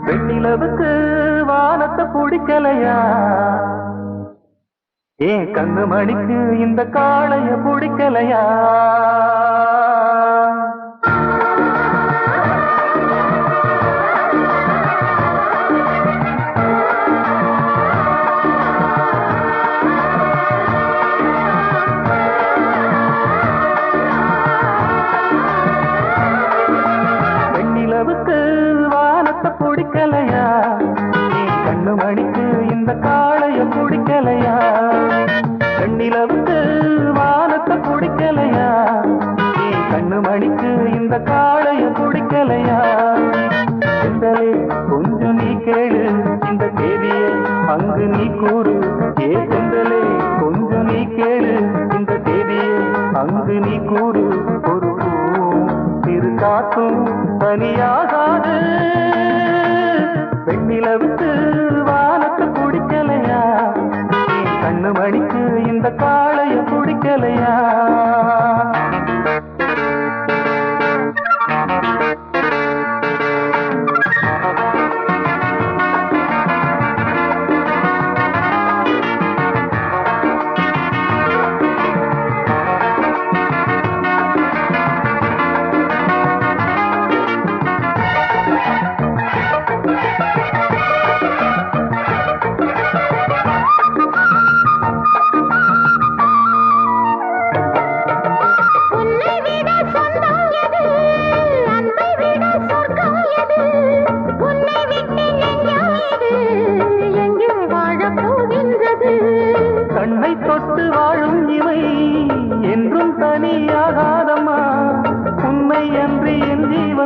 வெண்ணிலவுக்கு வானத்தை பிடிக்கலையா? ஏன் கண்ணு மணிக்கு இந்த காளைய பிடிக்கலையா? காளைய பிடிக்கலையா வெண்ணிலவுக்கு வானத்தை குடிக்கலையா? ஏன் கண்ணு மணிக்கு இந்த காளையும் குடிக்கலையா? செந்தலே கொஞ்சம் நீ கேளு. இந்த தேதியை அங்கு நீ கூறு. ஏ செந்தலே கொஞ்சம் நீ கேளு. இந்த தேதியை அங்கு நீ கூறு. ஒரு திரு காத்தும் தனியாகாது. வெண்ணிலவுக்கு என் மணிக்கு இந்த காளைய குடிக்கலையா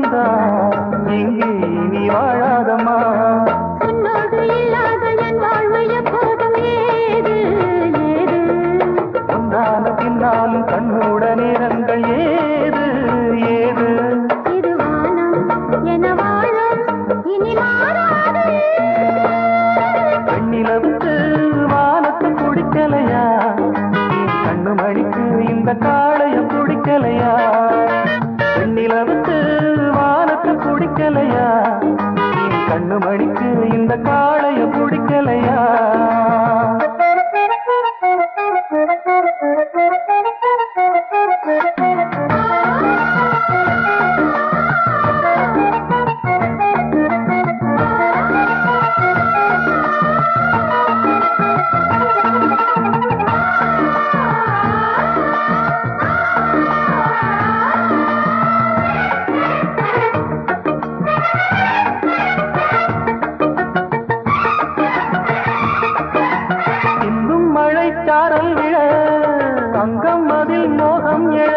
ஜீவன்தா எங்கே நீ வாழாதம்மா. உன்னோடு இல்லாத என் வாழ்வு எப்போதும் ஏது ஏது? ஒன்றான பின்னாலும் கண்ணோட நேரங்கள் ஏது ஏது? இது வானம் என வாழும் இனி மாறாது. பெண்ணிலவுக்கு வானத்தை பிடிக்கலையா என் கண்ணு மணிக்கு இந்த காளைய பிடிக்கலையா பிடிக்கலையா கண்ணு மணிக்கு இந்த காளைய பிடிக்கலையா சாரல் விழ அங்கம் அதில் மோகம் எழ.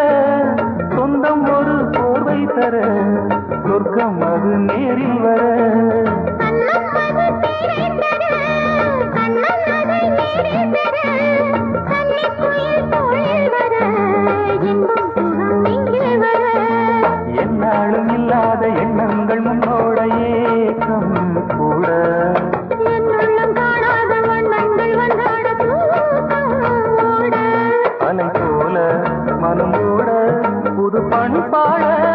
சொந்தம் ஒரு போர்வை தர சொர்க்கம் அது நேரில் வர? என்னாலும் இல்லாத எண்ணங்கள் முன்னோட ஏக்கம் கூட. மனம் கூட புது பண்பாட